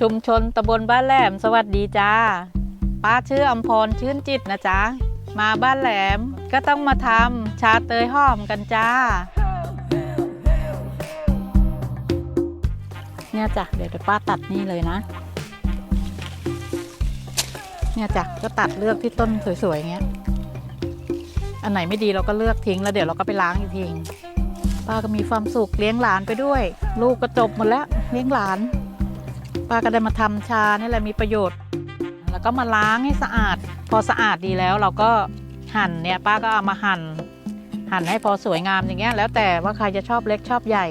ชุมชนตำบลบ้านแหลม สวัสดีจ้า ป้าชื่ออมพรชื่นจิตนะจ๊ะ มาบ้านแหลมก็ต้องมาทำชาเตยหอมกันจ้า เนี่ยจ้ะเดี๋ยวเดี๋ยวป้าตัดนี่เลยนะ เนี่ยจ้ะก็ตัดเลือกที่ต้นสวยๆอย่างเงี้ย อันไหนไม่ดีเราก็เลือกทิ้งแล้วเดี๋ยวเราก็ไปล้างอีกทีป้าก็มีความสุขเลี้ยงหลานไปด้วย ลูกก็จบหมดแล้วเลี้ยงหลาน ป้าก็ได้มาทำชานี่แหละมีประโยชน์ แล้วก็มาล้างให้สะอาด พอสะอาดดีแล้วเราก็หั่นเนี่ยป้าก็เอามาหั่นหั่นให้พอสวยงามอย่างเงี้ยแล้วแต่ว่าใครจะชอบเล็กชอบใหญ่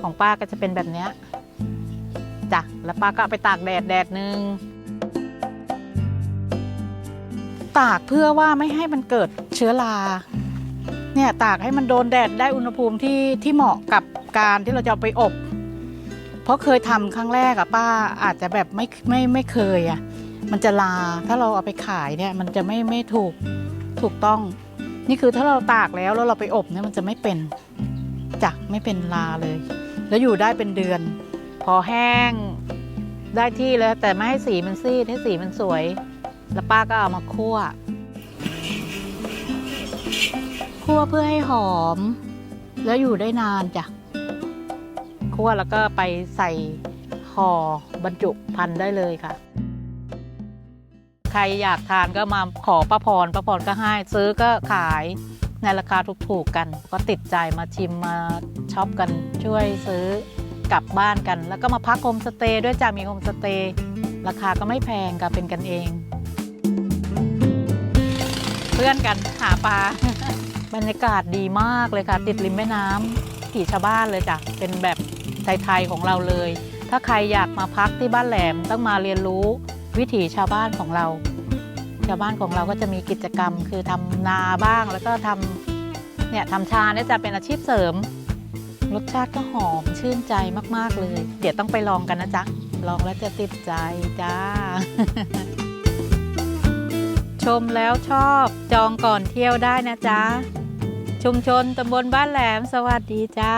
ของป้าก็จะเป็นแบบเนี้ยจ้ะแล้วป้าก็ไปตากแดดแดดหนึ่งตากเพื่อว่าไม่ให้มันเกิดเชื้อราเนี่ยตากให้มันโดนแดดได้อุณหภูมิที่ที่เหมาะกับการที่เราจะไปอบ เพราะเคยทำครั้งแรกอะป้าอาจจะแบบไม่ไม่ไม่เคยอะมันจะลาถ้าเราเอาไปขายเนี่ย มันจะไม่ไม่ถูกถูกต้อง นี่คือถ้าเราตากแล้วแล้วเราไปอบเนี่ยมันจะไม่เป็นจักไม่เป็นลาเลย แล้วอยู่ได้เป็นเดือน พอแห้งได้ที่แล้ว แต่ไม่ให้สีมันซีดให้สีมันสวย แล้วป้าก็เอามาคั่วคั่วเพื่อให้หอม แล้วอยู่ได้นานจ้ะ คั่วแล้วก็ไปใส่ห่อบรรจุพันธุ์ได้เลยค่ะ ใครอยากทานก็มาขอป้าพรป้าพรก็ให้ ซื้อก็ขายในราคาถูกๆกัน ก็ติดใจมาชิมมาช็อปกันช่วยซื้อกลับบ้านกัน แล้วก็มาพักโฮมสเตย์ด้วยจ้ะมีโฮมสเตย์ราคาก็ไม่แพงค่ะเป็นกันเอง เพื่อนกันหาปลาบรรยากาศดีมากเลยค่ะ ติดริมแม่น้ำขี่ชาวบ้านเลยจ้ะเป็นแบบ ไทย ๆ ของเราเลย ถ้าใครอยากมาพักที่บ้านแหลมต้องมาเรียนรู้วิถีชาวบ้านของเรา ชาวบ้านของเราก็จะมีกิจกรรม คือทำนาบ้าง แล้วก็ทำเนี่ยทำชาเนี่ยจะเป็นอาชีพเสริม รสชาติก็หอมชื่นใจมาก ๆ เลย เดี๋ยวต้องไปลองกันนะจ๊ะ ลองแล้วจะติดใจจ้า ชมแล้วชอบจองก่อนเที่ยวได้นะจ๊ะชุมชนตำบลบ้านแหลม สวัสดีจ้า